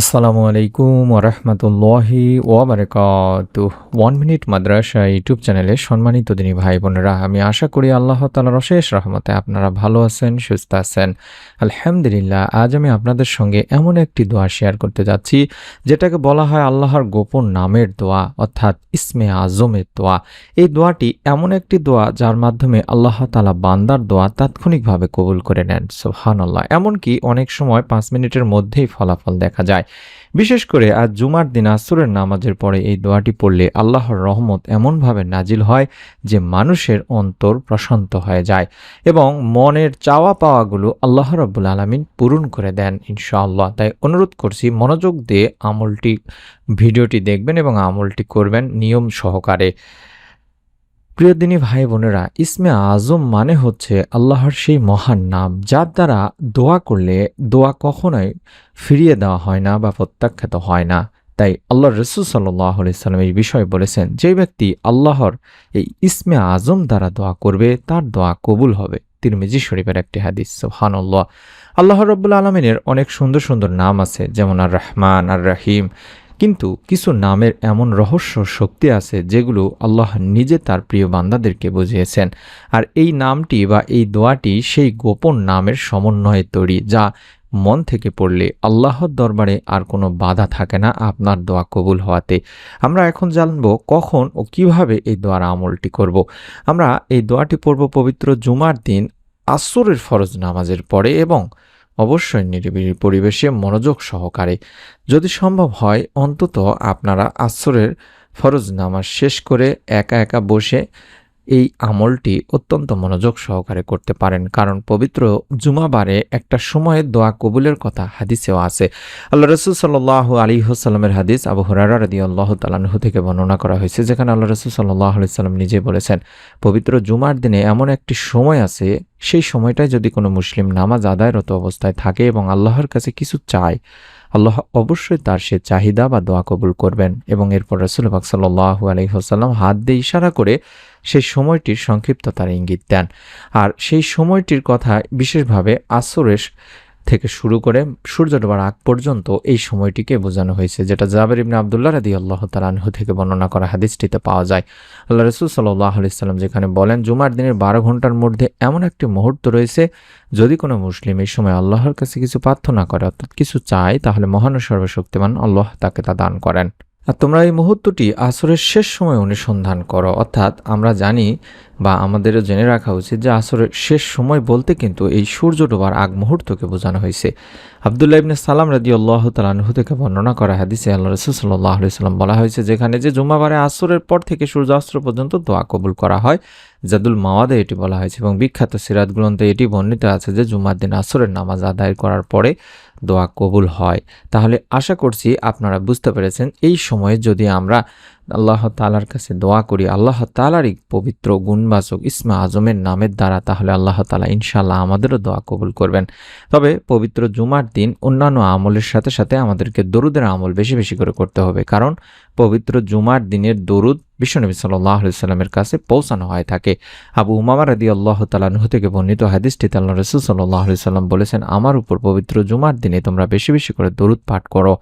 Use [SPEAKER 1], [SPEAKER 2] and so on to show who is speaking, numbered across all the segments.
[SPEAKER 1] আসসালামু আলাইকুম ওরহমতুল্লাহি ওবরাকাত ওয়ান মিনিট মাদ্রাসা ইউটিউব চ্যানেলে সম্মানিত দিনী ভাই বোনেরা, আমি আশা করি আল্লাহ তালার অশেষ রহমতে আপনারা ভালো আছেন, সুস্থ আছেন। আলহামদুলিল্লাহ, আজ আমি আপনাদের সঙ্গে এমন একটি দোয়া শেয়ার করতে যাচ্ছি, যেটাকে বলা হয় আল্লাহর গোপন নামের দোয়া, অর্থাৎ ইসমে আজমের দোয়া। এই দোয়াটি এমন একটি দোয়া যার মাধ্যমে আল্লাহ তালা বান্দার দোয়া তাৎক্ষণিকভাবে কবুল করে নেন। সোহান আল্লাহ এমনকি অনেক সময় পাঁচ মিনিটের মধ্যেই ফলাফল দেখা যায়। বিশেষ করে আজ জুমার দিন আসরের নামাজের পরে এই দোয়াটি পড়লে আল্লাহর রহমত এমনভাবে নাজিল হয় যে মানুষের অন্তর প্রশান্ত হয়ে যায় এবং মনের চাওয়া পাওয়াগুলো আল্লাহ রব্বুল আলমিন পূরণ করে দেন ইনশাআল্লাহ। তাই অনুরোধ করছি, মনোযোগ দিয়ে আমলটি, ভিডিওটি দেখবেন এবং আমলটি করবেন নিয়ম সহকারে। প্রিয় দিনী ভাই বোনেরা, ইসমে আজম মানে হচ্ছে আল্লাহর সেই মহান নাম, যার দ্বারা দোয়া করলে দোয়া কখনোই ফিরিয়ে দেওয়া হয় না বা প্রত্যাখ্যাত হয় না। তাই আল্লাহ রসুল সাল্লাহ সাল্লাম এই বিষয়ে বলেছেন, যে ব্যক্তি আল্লাহর এই ইসমে আজম দ্বারা দোয়া করবে, তার দোয়া কবুল হবে। তিরমিজি শরীফের একটি হাদিস সোহানুল্লাহ আল্লাহ রব্বুল আলমিনের অনেক সুন্দর সুন্দর নাম আছে, যেমন আর রহমান আর রাহিম কিন্তু কিছু নামের এমন রহস্য শক্তি আছে যেগুলো আল্লাহ নিজে তার প্রিয় বান্দাদেরকে বুঝিয়েছেন আর এই নামটি বা এই দোয়াটি সেই গোপন নামের সমন্বয়ে তৈরি, যা মন থেকে পড়লে আল্লাহর দরবারে আর কোনো বাধা থাকে না আপনার দোয়া কবুল হওয়াতে আমরা এখন জানব কখন ও কীভাবে এই দোয়ার আমলটি করব। আমরা এই দোয়াটি পড়ব পবিত্র জুমার দিন আসরের ফরজ নামাজের পরে এবং অবশ্যই নিরিবিলি পরিবেশে মনোযোগ সহকারে। যদি সম্ভব হয়, অন্তত আপনারা আসরের ফরজ নামাজ শেষ করে একা একা বসে এই আমলটি অত্যন্ত মনোযোগ সহকারে করতে পারেন, কারণ পবিত্র জুমাবারে একটা সময়ে দোয়া কবুলের কথা হাদিসেও আছে। আল্লাহ রসুল সাল্লাহ আলী হোসাল্লামের হাদিস আবু হরারা রদি আল্লাহ তালাহ থেকে বর্ণনা করা হয়েছে, যেখানে আল্লাহ রসুল সাল্লাহ আলি সাল্লাম নিজে বলেছেন, পবিত্র জুমার দিনে এমন একটি সময় আছে, সেই সময়টায় যদি কোনো মুসলিম নামাজ আদায়রত অবস্থায় থাকে এবং আল্লাহর কাছে কিছু চায় আল্লাহ অবশ্যই তার সে চাহিদা বা দোয়া কবুল করবেন এবং এরপর রসুল বাক সাল্লাহ আলহিহাসাল্লাম হাত দিয়ে ইশারা করে সেই সময়টির সংক্ষিপ্ততার ইঙ্গিত দেন। আর সেই সময়টির কথা বিশেষভাবে আসরেশ থেকে শুরু করে সূর্য ডোবার আগ পর্যন্ত এই সময়টিকে বোঝানো হয়েছে, যেটা জাবের ইবনে আবদুল্লাহ রাদি আল্লাহ তালাহু থেকে বর্ণনা করা হাদিসটিতে পাওয়া যায়। আল্লাহ রসুল সাল্লাহ আলিয়াল্লাম যেখানে বলেন, জুমার দিনের বারো ঘণ্টার মধ্যে এমন একটি মুহূর্ত রয়েছে, যদি কোনো মুসলিম এই সময় আল্লাহর কাছে কিছু প্রার্থনা করে, অর্থাৎ কিছু চায়, তাহলে মহান সর্বশক্তিমান আল্লাহ তাকে তা দান করেন। আর তোমরা এই মুহূর্তটি আসরের শেষ সময় অনুসন্ধান করো। অর্থাৎ আমরা জানি বা আমাদেরও জেনে রাখা উচিত যে আসরের শেষ সময় বলতে কিন্তু এই সূর্য ডোবার আগ মুহূর্তকে বোঝানো হয়েছে। আবদুল্লাহ ইবনে সালাম রাজি আল্লাহ তালাহু থেকে বর্ণনা করা হাদিসে আল্লাহ রসুল সাল্লাহ সাল্লাম বলা হয়েছে, যেখানে যে জুম্মাবারে আসরের পর থেকে সূর্যাস্ত্র পর্যন্ত দোয়া কবুল করা হয়। জাদুল মাওয়াদে এটি বলা হয়েছে এবং বিখ্যাত সিরাত গ্রন্থে এটি বর্ণিত আছে যে জুম্মার দিন আসরের নামাজ আদায় করার পরে দোয়া কবুল হয়। তাহলে আশা করছি আপনারা বুঝতে পেরেছেন এই সময়ে যদি আমরা আল্লাহ তালার কাছে দোয়া করি। আল্লাহ তালারই পবিত্র, গুণবাচক ইসমা আজমের নামের দ্বারা তাহলে আল্লাহ তালা ইনশাল্লাহ আমাদেরও দোয়া কবুল করবেন। তবে পবিত্র জুমার দিন অন্যান্য আমলের সাথে সাথে আমাদেরকে দরুদের আমল বেশি বেশি করে করতে হবে। কারণ পবিত্র জুমার দিনের দরুদ বিশ্বনবী সাল্লাহ সাল্লামের কাছে পৌঁছানো হয়ে থাকে। আবু উমামা রাদি আল্লাহ তালাহ থেকে বর্ণিত হাদিসটিতে আল্লাহ রসুল সাল্লাহ সাল্লাম বলেছেন, আমার উপর পবিত্র জুমার দিনে তোমরা বেশি বেশি করে দরুদ পাঠ করো।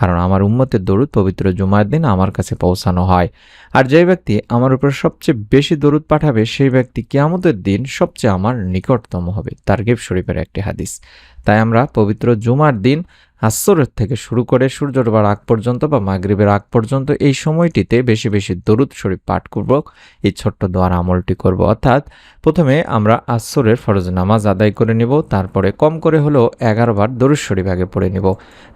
[SPEAKER 1] কারণ আমার উম্মতের দরুদ পবিত্র জুমার দিন আমার কাছে পৌঁছানো হয়। আর যে ব্যক্তি আমার উপর সবচেয়ে বেশি দরুদ পাঠাবে, সেই ব্যক্তি কেয়ামতের দিন সবচেয়ে আমার নিকটতম হবে তারগিব শরীফের একটি হাদিস। তাই আমরা পবিত্র জুমার দিন আসরের থেকে শুরু করে সূর্য ডোবার আগ পর্যন্ত বা মাগরীবের আগ পর্যন্ত এই সময়টিতে বেশি বেশি দরুদ শরীফ পাঠ করব, এই ছোট্ট দোয়ার আমলটি করব। অর্থাৎ প্রথমে আমরা আসরের ফরজ নামাজ আদায় করে নিব, তারপরে কম করে হলেও এগারো বার দরুদ শরীফ আগে পড়ে নিব।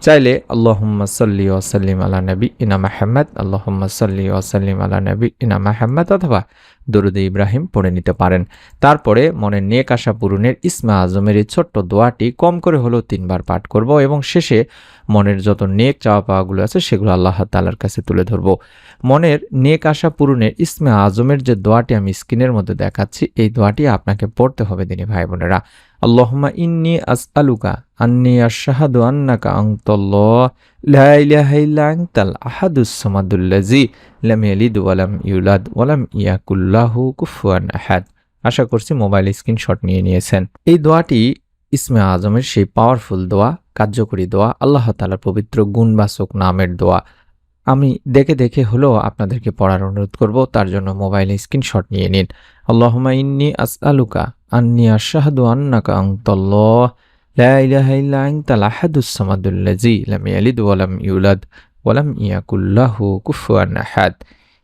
[SPEAKER 1] চাইলে আল্লাহম্মা সাল্লি ওসাল্লিম আলা নবী ইনা মাহমদ আল্লাহম্মা সাল্লি ওসাল্লিম আলা নবী ইনা মাহমদ অথবা দরুদ ইব্রাহিম পড়ে নিতে পারেন। তারপরে মনে নেক আশা পূরণের ইসমা আজমের এই ছোট্ট দোয়াটি কম করে হলেও তিনবার পাঠ করব এবং শেষে মনের যত নেক চাওয়া পাওয়াগুলো আছে সেগুলো আল্লাহ তালার কাছে তুলে ধরব। মনের নেক আশা পূরণের ইসমে আজমের যে দোয়াটি আমি স্ক্রিনের মধ্যে দেখাচ্ছি, এই দোয়াটি আপনাকে পড়তে হবে দিনী ভাই বোনেরা। আল্লাহমা ইন্নি আস আলুকা আন্নি আশাহাদু আন্নাকা আংতল্লাহ লা ইলাহা ইল্লা আনতাল আহাদুস লাম ইয়ালিদ ওয়ালাম ইউলাদ ওয়ালাম ইয়াকুল্লাহু কুফুয়ান আহাদ। আশা করছি মোবাইল স্ক্রিনশট নিয়ে নিয়েছেন। এই দোয়াটি ইসমে আজমের সেই পাওয়ারফুল দোয়া, কার্যকরী দোয়া, আল্লাহ তালার পবিত্র গুণবাচক নামের দোয়া। আমি দেখে দেখে হলেও আপনাদেরকে পড়ার অনুরোধ করব, তার জন্য মোবাইলে স্ক্রিনশট নিয়ে নিন। আল্লাহুম্মা ইন্নি আস আলুকা আন্নি আশহাদু আন্নাকা আনতাল্লাহ, লা ইলাহা ইল্লা আনতাল আহাদুস সামাদুল্লাযী লাম ইয়ালিদ ওয়া লাম ইউলাদ ওয়া লাম ইয়াকুল লাহু কুফুয়ান আহাদ।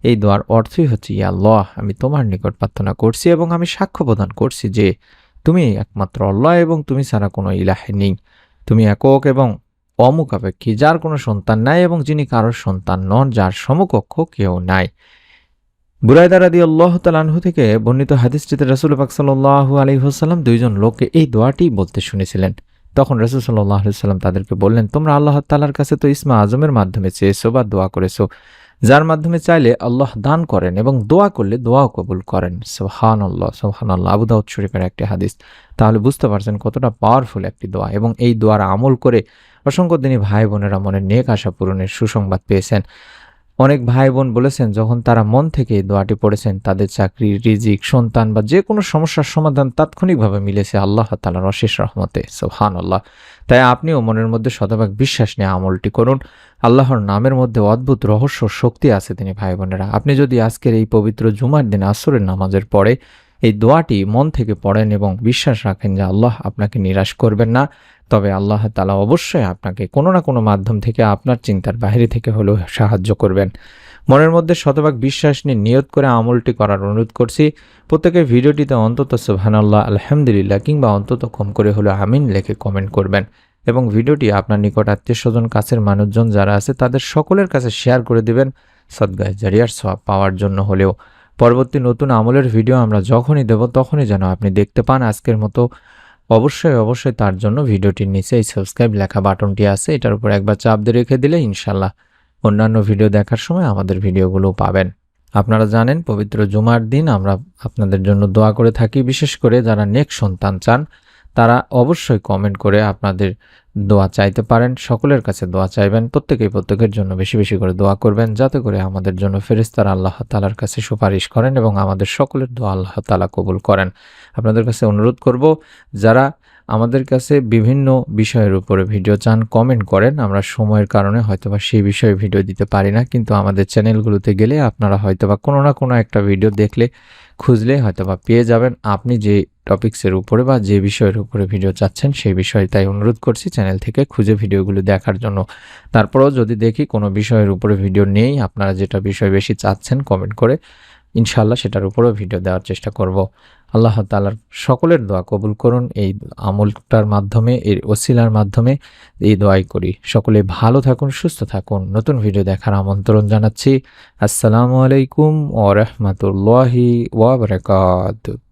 [SPEAKER 1] এই দোয়ার অর্থই হচ্ছে, ইয়া আল্লাহ, আমি তোমার নিকট প্রার্থনা করছি এবং আমি সাক্ষ্য প্রদান করছি যে তুমি একমাত্র আল্লাহ এবং তুমি ছাড়া কোনো ইলাহে নেই। তুমি একক এবং অমুখাপেক্ষী, যার কোনো সন্তান নাই এবং যিনি কারোর সন্তান নন, যার সমকক্ষ কেউ নাই। বুরাইদা রাদি আল্লাহ তালানহু থেকে বর্ণিত হাদিসটিতে রসুল পাক সাল্লাহ আলহিহাসাল্লাম দুইজন লোককে এই দোয়াটি বলতে শুনেছিলেন। তখন রসুল সাল্লাহ সাল্লাম তাদেরকে বললেন, তোমরা আল্লাহ তালার কাছে তো ইসমা আজমের মাধ্যমে চেয়েছো বা দোয়া করেছ। যার মাধ্যমে চাইলে আল্লাহ দান করেন এবং দোয়া করলে দোয়াও কবুল করেন। সোহান আল্লাহ সোহান আল্লাহ আবুদাউদ শরীফের একটি হাদিস। তাহলে বুঝতে পারছেন কতটা পাওয়ারফুল একটি দোয়া এবং এই দোয়ার আমল করে অসংখ্য দিনই ভাই বোনেরা মনে নেক আশা পূরণের সুসংবাদ পেয়েছেন। অনেক ভাই বোন বলেছেন, যখন তারা মন থেকে দোয়াটি পড়েছেন, তাদের চাকরি, রিজিক, সন্তান বা যে কোনো সমস্যার সমাধান তাৎক্ষণিকভাবে মিলেছে আল্লাহ তালার অশেষ রহমতে সোহান আল্লাহ তাই আপনিও মনের মধ্যে শতভাগ বিশ্বাস নিয়ে আমলটি করুন। আল্লাহর নামের মধ্যে অদ্ভুত রহস্য শক্তি আছে তিনি ভাই বোনেরা আপনি যদি আজকের এই পবিত্র জুমার দিন আসরের নামাজের পরে এই দোয়াটি মন থেকে পড়েন এবং বিশ্বাস রাখেন যে আল্লাহ আপনাকে নিরাশ করবেন না। তবে আল্লাহ তালা অবশ্যই আপনাকে কোনো না কোনো মাধ্যম থেকে আপনার চিন্তার বাইরে থেকে হলেও সাহায্য করবেন। মনের মধ্যে শতভাগ বিশ্বাস নিয়ে নিয়ত করে আমলটি করার অনুরোধ করছি। প্রত্যেকের ভিডিওটিতে অন্তত সুবহানাল্লাহ, আলহামদুলিল্লাহ কিংবা অন্তত কম করে হলেও আমিন লেখে কমেন্ট করবেন এবং ভিডিওটি আপনার নিকট আত্মীয় স্বজন কাছের মানুষজন যারা আছে তাদের সকলের কাছে শেয়ার করে দিবেন। সদ্গায় জারিয়ার সব পাওয়ার জন্য হলেও পরবর্তী নতুন আমলের ভিডিও আমরা যখনই দেব, তখনই যেন আপনি দেখতে পান আজকের মতো। অবশ্যই অবশ্যই তার জন্য ভিডিওটির নিচে এই সাবস্ক্রাইব লেখা বাটনটি আছে, এটার উপর একবার চাপ দিয়ে রেখে দিলে ইনশাল্লাহ অন্যান্য ভিডিও দেখার সময় আমাদের ভিডিওগুলো পাবেন। আপনারা জানেন, পবিত্র জুমার দিন আমরা আপনাদের জন্য দোয়া করে থাকি, বিশেষ করে যারা নেক সন্তান চান তারা অবশ্যই কমেন্ট করে আপনাদের দোয়া চাইতে পারেন, সকলের কাছে দোয়া চাইবেন, প্রত্যেকেই প্রত্যেকের জন্য বেশি বেশি করে দোয়া করবেন, যাতে করে আমাদের জন্য ফেরিস্তার আল্লাহ তালার কাছে সুপারিশ করেন এবং আমাদের সকলের দোয়া আল্লাহ তালা কবুল করেন। আপনাদের কাছে অনুরোধ করব, যারা আমাদের কাছে বিভিন্ন বিষয়ের উপরে ভিডিও চান কমেন্ট করেন। আমরা সময়ের কারণে হয়তোবা সেই বিষয়ে ভিডিও দিতে পারি না, কিন্তু আমাদের চ্যানেলগুলোতে গেলে আপনারা হয়তোবা কোনো না কোনো একটা ভিডিও দেখলে খুঁজলে হয়তোবা পেয়ে যাবেন। আপনি যে টপিক্সের উপরে বা যে বিষয়ের উপরে ভিডিও চাচ্ছেন, সেই বিষয়ে তাই অনুরোধ করছি চ্যানেল থেকে খুঁজে ভিডিওগুলো দেখার জন্য। তারপরেও যদি দেখি কোনো বিষয়ের উপরে ভিডিও নেই, আপনারা যেটা বিষয় বেশি চাচ্ছেন কমেন্ট করে ইনশাল্লাহ সেটার উপরেও ভিডিও দেওয়ার চেষ্টা করব। আল্লাহ তালার সকলের দোয়া কবুল করুন। এই আমলটার মাধ্যমে, এর ওসিলার মাধ্যমে এই দোয়াই করি। সকলে ভালো থাকুন, সুস্থ থাকুন। নতুন ভিডিও দেখার আমন্ত্রণ জানাচ্ছি। আসসালামু আলাইকুম ও রহমতুল্লাহি ওয়াবারাকাতুহু